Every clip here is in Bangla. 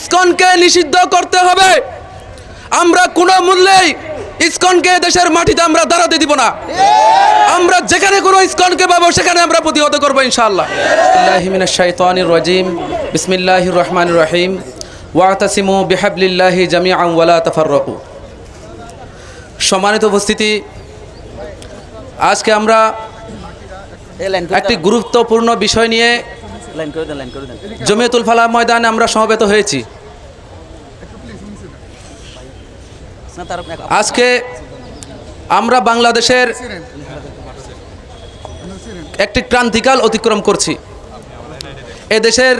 ইসকনকে নিষিদ্ধ করতে হবে। আমরা কোনো মূল্যেই ইসকনকে দেশের মাটিতে আমরা দাঁড়াতে দিব না। আমরা যেখানে কোনো ইসকনকে পাবো সেখানে আমরা প্রতিহত করব ইনশাআল্লাহ। মিনাশ শাইতানির রাজিম। বিসমিল্লাহির রহমানির রহিম। ওয়াতাসিমু বিহাবলিল্লাহি জামিআন ওয়ালা তাফাররাকু। সম্মানিত উপস্থিতি আজকে আমরা একটি গুরুত্বপূর্ণ বিষয় নিয়ে জমিয়তুল ফালাহ ময়দানে আমরা সমবেত হয়েছি। আজকে আমরা বাংলাদেশের একটি ক্রান্তিকাল অতিক্রম করছি। এ দেশের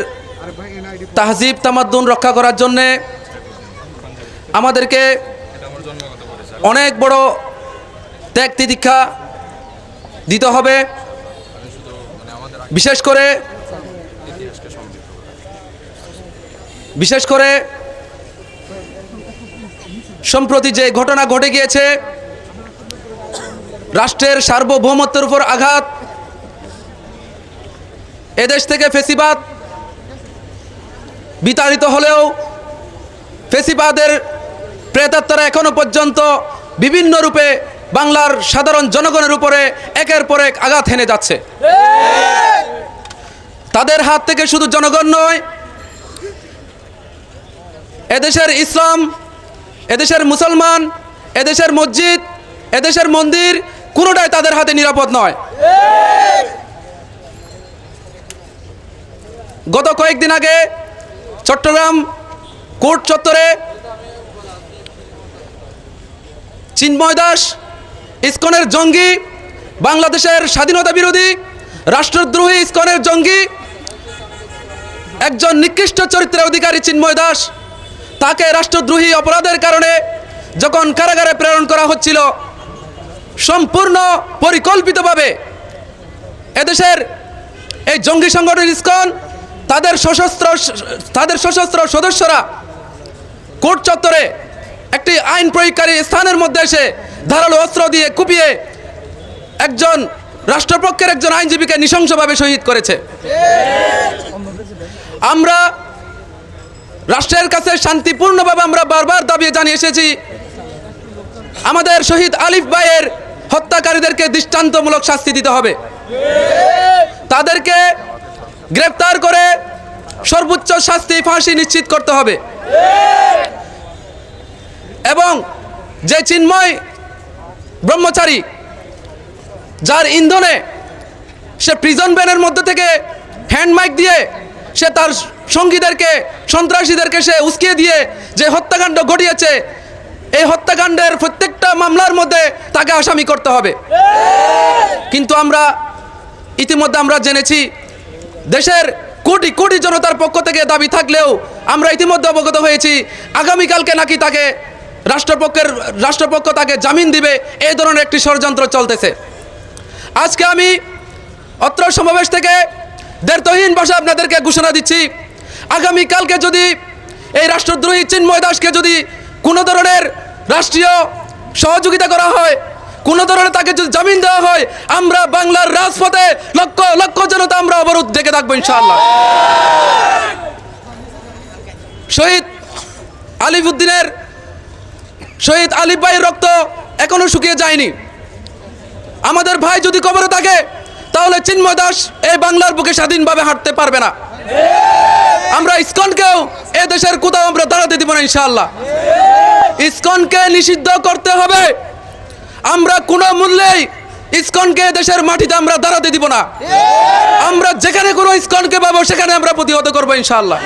তাহজিব তামাদ্দুন রক্ষা করার জন্যে আমাদেরকে অনেক বড় ত্যাগ তিদীক্ষা দিতে হবে। বিশেষ করে বিশেষ করে সম্প্রতি যে ঘটনা ঘটে গিয়েছে, রাষ্ট্রের সার্বভৌমত্বের উপর আঘাত, এদেশ থেকে ফেসিবাদ বিতাড়িত হলেও ফেসিবাদের প্রেতাত্মারা এখনও পর্যন্ত বিভিন্ন রূপে বাংলার সাধারণ জনগণের উপরে একের পর এক আঘাত হেনে যাচ্ছে। তাদের হাত থেকে শুধু জনগণ নয়, এদেশের ইসলাম, এদেশের মুসলমান, এদেশের মসজিদ, এদেশের মন্দির, কোনোটাই তাদের হাতে নিরাপদ নয়। গত কয়েকদিন আগে চট্টগ্রাম কোর্ট চত্বরে চিন্ময় দাস, ইস্কনের জঙ্গি, বাংলাদেশের স্বাধীনতা বিরোধী, রাষ্ট্রদ্রোহী ইস্কনের জঙ্গি একজন নিকৃষ্ট চরিত্রের অধিকারী চিন্ময় দাস। তাকে রাষ্ট্রদ্রোহী অপরাধের কারণে যখন কারাগারে প্রেরণ করা হচ্ছিল, সম্পূর্ণ পরিকল্পিতভাবে এদেশের এই জঙ্গি সংগঠন ইসকন, তাদের সশস্ত্র তাদের সশস্ত্র সদস্যরা কোর্ট চত্বরে একটি আইন প্রয়োগকারী স্থানের মধ্যে এসে ধারালো অস্ত্র দিয়ে কুপিয়ে একজন রাষ্ট্রপক্ষের একজন আইনজীবীকে নৃশংসভাবে শহীদ করেছে। আমরা রাষ্ট্রের কাছে শান্তিপূর্ণভাবে আমরা বারবার দাবি জানিয়ে এসেছি। আমাদের শহীদ আলিফ ভাইয়ের হত্যাকারীদেরকে দৃষ্টান্তমূলক শাস্তি দিতে হবে। তাদেরকে গ্রেপ্তার করে সর্বোচ্চ শাস্তি ফাঁসি নিশ্চিত করতে হবে। এবং যে চিন্ময় ব্রহ্মচারী, যার ইন্ধনে সে প্রিজন ব্যানের মধ্যে থেকে হ্যান্ড মাইক দিয়ে সে তার সঙ্গীদেরকে, সন্ত্রাসীদেরকে সে উস্কিয়ে দিয়ে যে হত্যাকাণ্ড ঘটিয়েছে, এই হত্যাকাণ্ডের প্রত্যেকটা মামলার মধ্যে তাকে আসামি করতে হবে। কিন্তু আমরা ইতিমধ্যে আমরা জেনেছি, দেশের কোটি কোটি জনতার পক্ষ থেকে দাবি থাকলেও আমরা ইতিমধ্যে অবগত হয়েছি, আগামীকালকে নাকি তাকে রাষ্ট্রপক্ষের, রাষ্ট্রপক্ষ তাকে জামিন দিবে, এই ধরনের একটি ষড়যন্ত্র চলতেছে। আজকে আমি অত্র সমাবেশ থেকে দেড়তহীন ভাষা আপনাদেরকে ঘোষণা দিচ্ছি। আগামীকালকে যদি এই রাষ্ট্রদ্রোহী চিন্ময় দাসকে যদি কোনো ধরনের রাষ্ট্রীয় সহযোগিতা করা হয়, কোনো ধরনের তাকে যদি জামিন দেওয়া হয়, আমরা বাংলার রাজপথে লক্ষ লক্ষ জনতা আমরা অবরোধ দেখে থাকব ইনশাআল্লাহ। শহীদ আলিফুদ্দিনের, শহীদ আলিফ ভাইয়ের রক্ত এখনও শুকিয়ে যায়নি। আমাদের ভাই যদি কবরে থাকে তাহলে চিন্ময় দাস এই বাংলার বুকে স্বাধীনভাবে হাঁটতে পারবে না। আমরা ইসকনকেও এ দেশের কোথাও আমরা দাঁড়াতে দিব না ইনশাআল্লাহ। ইসকনকে নিষিদ্ধ করতে হবে। আমরা কোনো মূল্যেই ইসকনকে দেশের মাটিতে আমরা দাঁড়াতে দিব না। আমরা যেখানে কোনো ইসকনকে পাবো, সেখানে আমরা প্রতিহত করব ইনশাআল্লাহ।